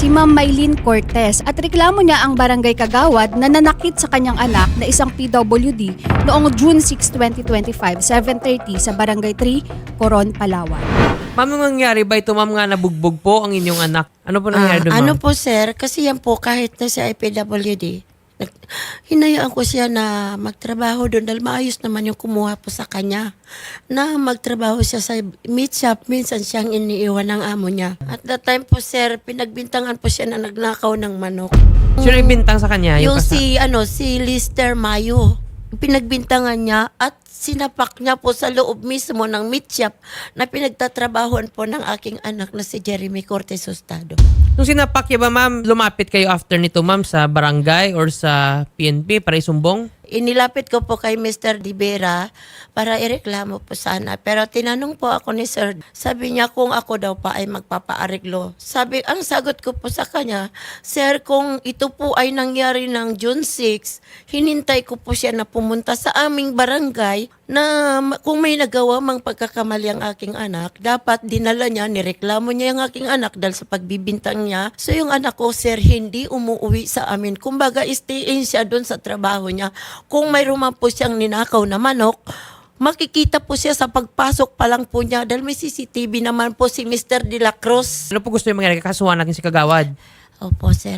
si Ma'am Maylene Cortez at reklamo niya ang barangay Kagawad na nanakit sa kanyang anak na isang PWD noong June 6, 2025, 7.30 sa Barangay 3, Coron, Palawan. Ma'am, anong nangyari ba ito, ma'am, nga nabugbog po ang inyong anak? Ano po nangyari Ah, doon, ano ma'am? po sir, kasi yan po kahit na sa IPWD, hinayaan ko siya na magtrabaho doon dahil maayos naman yung kumuha po sa kanya. Na magtrabaho siya sa meat shop, minsan siyang iniiwan ng amo niya. At that time po sir, pinagbintangan po siya na nagnakaw ng manok. Sino yung bintang sa kanya? Yung kasa- si, ano, si Lister Mayo. Pinagbintangan niya at sinapak niya po sa loob mismo ng meat shop na pinagtatrabahoan po ng aking anak na si Jeremy Cortez Hustado. Nung sinapak niya ba, ma'am, lumapit kayo after nito, ma'am, sa barangay or sa PNP para isumbong? Inilapit ko po kay Mr. Divera para ireklamo po sana. Pero tinanong po ako ni Sir, sabi niya kung ako daw pa ay magpapaariglo. Sabi, ang sagot ko po sa kanya, Sir, kung ito po ay nangyari ng June 6, hinintay ko po siya na pumunta sa aming barangay na kung may nagawa mang pagkakamali ang aking anak, dapat dinala niya, nireklamo niya yung aking anak dahil sa pagbibintang niya. So yung anak ko, sir, hindi umuwi sa amin. Kumbaga, stay in siya doon sa trabaho niya. Kung may man po siyang ninakaw na manok, makikita po siya sa pagpasok pa lang po niya dahil may CCTV naman po si Mr. De La Cruz. Ano po gusto yung mangyari? Kasuhan natin si Kagawad. Opo, sir.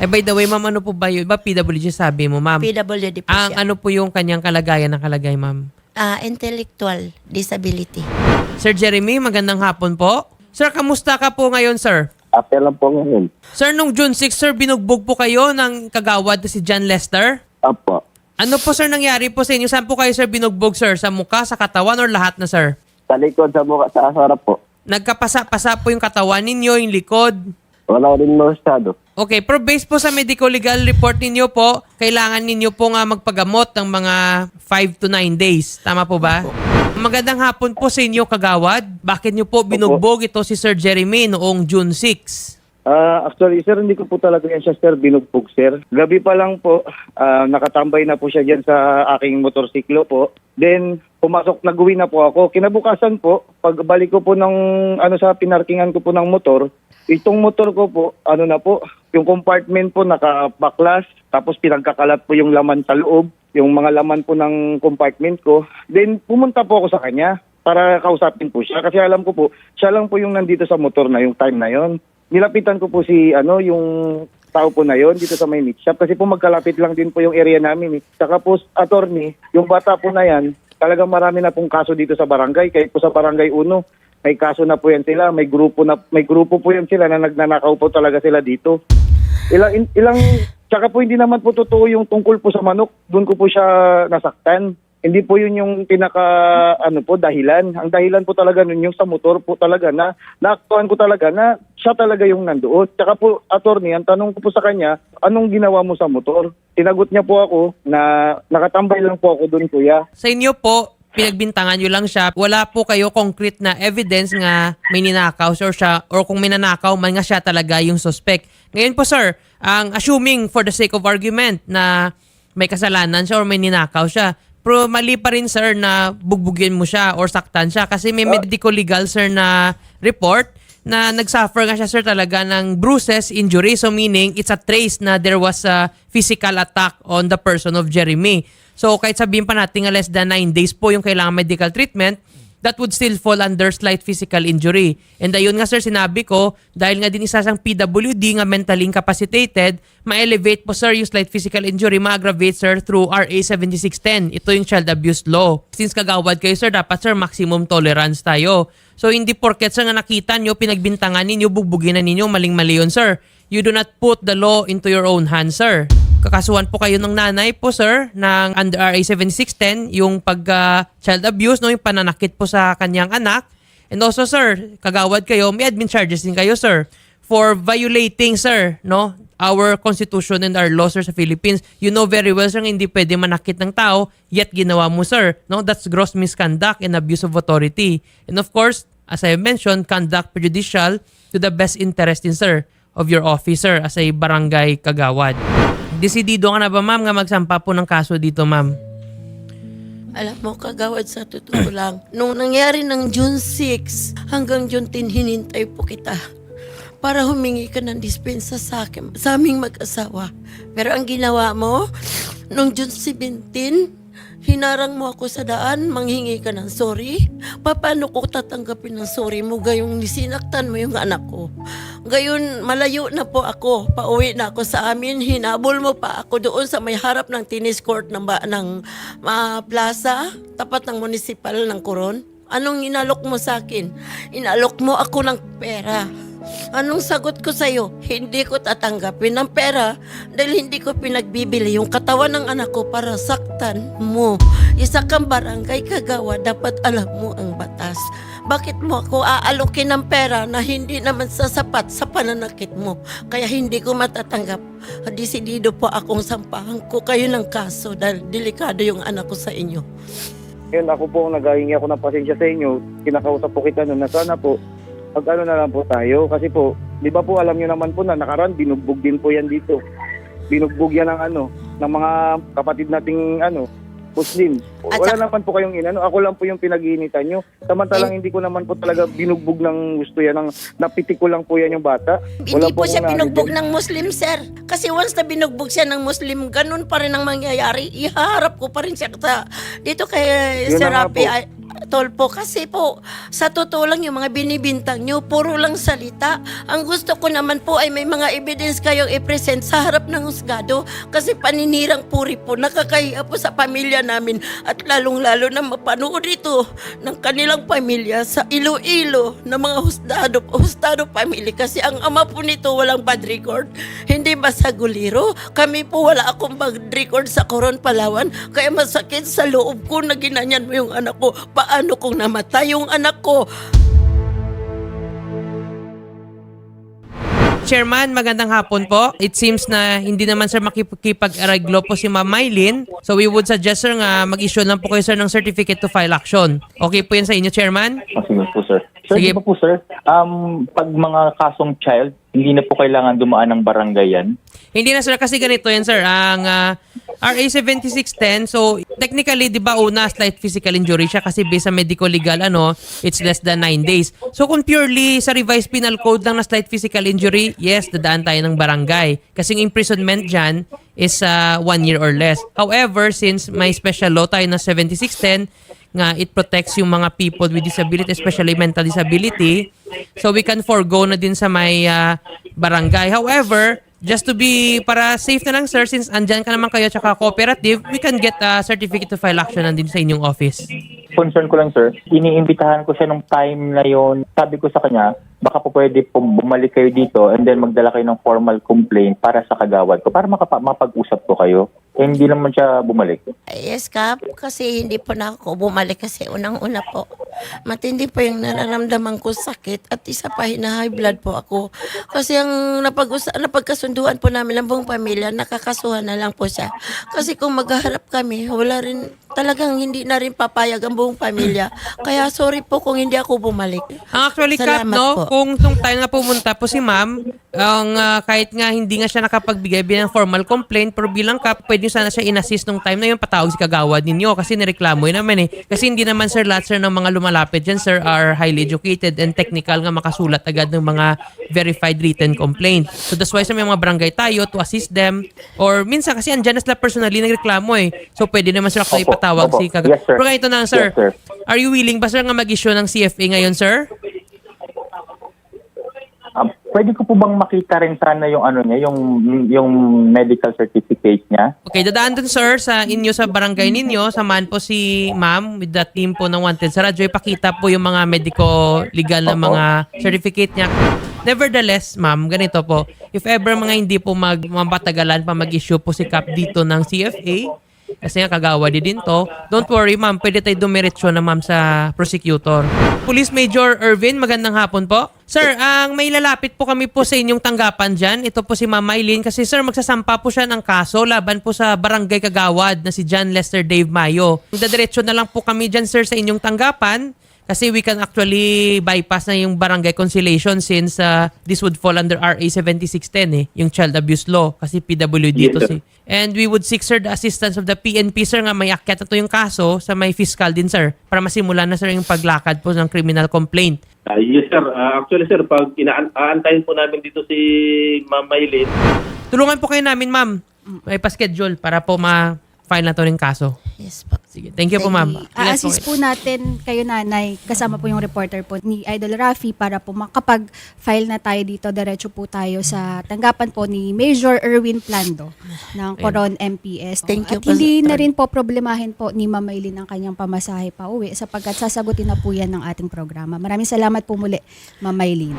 Eh, by the way, ma'am, ano po ba yun? Ba PWG sabi mo, ma'am? PWD po Ang siya. ano po yung kanyang kalagayan ng kalagay, ma'am? Ah, intellectual disability. Sir Jeremy, magandang hapon po. Sir, kamusta ka po ngayon, sir? Apel lang po ngayon. Sir, nung June 6, sir, binugbog po kayo ng kagawad na si John Lester? Apo. Ano po, sir, nangyari po sa inyo? Saan po kayo, sir, binugbog, sir? Sa mukha, sa katawan, or lahat na, sir? Sa likod, sa mukha, sa harap po. Nagkapasa-pasa po yung katawan ninyo, yung likod. Wala rin masyado. Okay, pero based po sa medical legal report ninyo po, kailangan ninyo po nga magpagamot ng mga 5 to 9 days. Tama po ba? Magandang hapon po sa inyo, Kagawad. Bakit nyo po binugbog ito si Sir Jeremy noong June 6? Ah, actually, sir, hindi ko po talaga yan siya, sir, binugbog, sir. Gabi pa lang po, ah, nakatambay na po siya dyan sa aking motorsiklo po. Then, pumasok, nag-uwi na po ako. Kinabukasan po, pagbalik ko po ng, ano sa pinarkingan ko po ng motor, itong motor ko po, ano na po, yung compartment po nakabaklas, tapos pinagkakalat po yung laman sa loob, yung mga laman po ng compartment ko. Then, pumunta po ako sa kanya para kausapin po siya. Kasi alam ko po, siya lang po yung nandito sa motor na yung time na yon. Nilapitan ko po si ano yung tao po na yon dito sa may meat shop kasi po magkalapit lang din po yung area namin. Eh. Saka po attorney, yung bata po na yan, talagang marami na pong kaso dito sa barangay. Kahit po sa barangay Uno, may kaso na po yan sila, may grupo na may grupo po yan sila na nagnanakaw po talaga sila dito. Ilang ilang tsaka po hindi naman po totoo yung tungkol po sa manok. Doon ko po siya nasaktan. Hindi po yun yung pinaka ano po dahilan. Ang dahilan po talaga nun yung sa motor po talaga na naaktuhan ko talaga na siya talaga yung nandoon. Tsaka po attorney, ang tanong ko po sa kanya, anong ginawa mo sa motor? Tinagot niya po ako na nakatambay lang po ako doon kuya. Sa inyo po, pinagbintangan nyo lang siya. Wala po kayo concrete na evidence nga may ninakaw sir siya or kung may nanakaw man nga siya talaga yung suspect. Ngayon po sir, ang assuming for the sake of argument na may kasalanan siya or may ninakaw siya, pero mali pa rin sir na bugbugin mo siya or saktan siya kasi may medical legal sir na report na nagsuffer nga siya sir talaga ng bruises, injury. So meaning it's a trace na there was a physical attack on the person of Jeremy. So kahit sabihin pa natin nga less than 9 days po yung kailangan medical treatment, that would still fall under slight physical injury. And ayun nga sir, sinabi ko, dahil nga din isa siyang PWD nga mentally incapacitated, ma-elevate po sir yung slight physical injury, ma-aggravate sir through RA 7610. Ito yung child abuse law. Since kagawad kayo sir, dapat sir maximum tolerance tayo. So hindi porket sir nga nakita nyo, pinagbintangan ninyo, bugbugin na ninyo, maling-mali yun sir. You do not put the law into your own hands sir. Kakasuhan po kayo ng nanay po, sir, ng under RA 7610, yung pag ah, child abuse, no, yung pananakit po sa kanyang anak. And also, sir, kagawad kayo, may admin charges din kayo, sir, for violating, sir, no, our constitution and our laws, sir, sa Philippines. You know very well, sir, hindi pwede manakit ng tao, yet ginawa mo, sir. No, that's gross misconduct and abuse of authority. And of course, as I mentioned, conduct prejudicial to the best interest in, sir, of your officer as a barangay kagawad. Desidido ka na ba, ma'am, nga magsampa po ng kaso dito, ma'am? Alam mo, kagawad sa totoo lang. Nung nangyari ng June 6 hanggang June 10, hinintay po kita. para humingi ka ng dispensa sa akin, sa aming mag-asawa. Pero ang ginawa mo, nung June 17, hinarang mo ako sa daan, manghingi ka ng sorry. Paano ko tatanggapin ng sorry mo gayong nisinaktan mo yung anak ko? Gayon, malayo na po ako. Pauwi na ako sa amin. Hinabol mo pa ako doon sa may harap ng tennis court ng, ba, ng ah, plaza, tapat ng municipal ng Coron. Anong inalok mo sa akin? Inalok mo ako ng pera. Anong sagot ko sa'yo? Hindi ko tatanggapin ng pera dahil hindi ko pinagbibili yung katawan ng anak ko para saktan mo. Isa kang barangay kagawa, dapat alam mo ang batas. Bakit mo ako aalokin ng pera na hindi naman sasapat sa pananakit mo? Kaya hindi ko matatanggap. Desidido po akong sampahan ko kayo ng kaso dahil delikado yung anak ko sa inyo. Yun, ako po, naghahingi ako ng pasensya sa inyo. Kinakausap po kita noon na sana po, pag ano na lang po tayo. Kasi po, di ba po alam nyo naman po na nakaraan, binugbog din po yan dito. Binugbog yan ng ano, ng mga kapatid nating ano, Muslim. At Wala saka- naman po kayong inano. Ako lang po yung pinag-iinitan nyo. Samantalang hindi ko naman po talaga binugbog ng gusto yan. Ng, napitik ko lang po yan yung bata. Wala Hindi po siya akong binugbog ng Muslim, sir. Kasi once na binugbog siya ng Muslim, ganun pa rin ang mangyayari. Iharap ko pa rin siya dito kay Yun Sir Rapi po. Tolpo. Kasi po, sa totoo lang yung mga binibintang nyo, puro lang salita. Ang gusto ko naman po ay may mga evidence kayong i-present sa harap ng husgado. Kasi paninirang puri po, nakakahiya po sa pamilya namin at lalong-lalo na mapanood ito ng kanilang pamilya sa Iloilo ng mga husgado, husgado family. Kasi ang ama po nito walang bad record. Hindi ba sa guliro? Kami po wala akong bad record sa Coron, Palawan. Kaya masakit sa loob ko na ginanyan mo yung anak ko. Paano kung namatay yung anak ko? Chairman, magandang hapon po. It seems na hindi naman sir makikipag-araglo po si Ma'am Mylene. So we would suggest sir nga mag-issue lang po kayo sir ng certificate to file action. Okay po yan sa inyo, Chairman? Sige po, sir. Sir, Sige. di ba po, sir, um, pag mga kasong child, hindi na po kailangan dumaan ng barangay yan? Hindi na sir kasi ganito yan sir. Ang ah, RA 7610, so technically 'di ba una slight physical injury siya kasi based sa medical legal ano, it's less than 9 days. So kung purely sa revised penal code lang na slight physical injury, yes, dadaan tayo ng barangay. Kasi imprisonment diyan is uh, one year or less. However, since may special law tayo na 7610 nga it protects yung mga people with disability, especially mental disability. So we can forego na din sa may ah, barangay. However, just to be para safe na lang sir, since andyan ka naman kayo tsaka cooperative, we can get a certificate to file action nandun sa inyong office. Concern ko lang, sir, iniimbitahan ko siya nung time na yon. Sabi ko sa kanya, baka po pwede po bumalik kayo dito and then magdala kayo ng formal complaint para sa kagawad ko, para makapa- mapag-usap po kayo. Eh, hindi naman siya bumalik. Yes, Kap. Kasi hindi po na ako bumalik kasi unang-una po. Matindi po yung nararamdaman ko sakit at isa pa hina-high blood po ako. Kasi ang napag napagkasunduan po namin ng buong pamilya, nakakasuhan na lang po siya. Kasi kung maghaharap kami, wala rin, talagang hindi na rin papayag ang buong pamilya. Kaya sorry po kung hindi ako bumalik. Ang actually, Salamat no, po. kung nung time na pumunta po si ma'am, ang ah, kahit nga hindi nga siya nakapagbigay bilang formal complaint, pero bilang Kap, pwede sana siya in-assist nung time na yung patawag si kagawad ninyo kasi nireklamo yun naman eh. Kasi hindi naman sir, lahat sir ng mga lumalapit dyan sir are highly educated and technical nga makasulat agad ng mga verified written complaint. So that's why sa may mga barangay tayo to assist them or minsan kasi andyan na sila personally nagreklamo eh. So pwede naman sir ako Opo, ipatawag opo. si kagawad. Yes, sir. Pero ganito na sir, Yes, sir. are you willing ba sir nga mag-issue ng CFA ngayon sir? Um, pwede ko po bang makita rin sana yung ano niya, yung yung medical certificate niya? Okay, dadaan dun sir sa inyo sa barangay ninyo. Samahan po si ma'am with the team po ng Wanted sa radyo. Ipakita po yung mga medico legal na Opo. mga certificate niya. Nevertheless, ma'am, ganito po. If ever mga hindi po mag mapatagalan pa mag-issue po si Cap dito ng CFA, kasi nga kagawa din to. Don't worry, ma'am. Pwede tayo dumiretso na, ma'am, sa prosecutor. Police Major Irvin, magandang hapon po. Sir, ang may lalapit po kami po sa inyong tanggapan dyan. Ito po si Ma'am Eileen. Kasi sir, magsasampa po siya ng kaso laban po sa barangay kagawad na si John Lester Dave Mayo. Dadiretso na lang po kami dyan, sir, sa inyong tanggapan. Kasi we can actually bypass na yung barangay conciliation since uh, this would fall under RA 7610 eh, yung child abuse law kasi PWD Yes, to sir. si. And we would seek sir the assistance of the PNP sir nga may akyat na to yung kaso sa may fiscal din sir para masimulan na sir yung paglakad po ng criminal complaint. Ah, yes, sir. Ah, actually, sir, pag inaantayin po namin dito si Ma'am Maylin, Tulungan po kayo namin ma'am. May pa-schedule para po ma-file na to ng kaso. Yes po. Sige. Thank you po ma'am. A-assist kayo. po natin kayo nanay, kasama po yung reporter po ni Idol Rafi para po makapag-file na tayo dito, diretso po tayo sa tanggapan po ni Major Erwin Plando ng Coron MPS. Thank you At po, hindi na rin po problemahin po ni Ma'am Maylin ang kanyang pamasahe pa uwi sapagkat sasagutin na po yan ng ating programa. Maraming salamat po muli, Ma'am Maylin.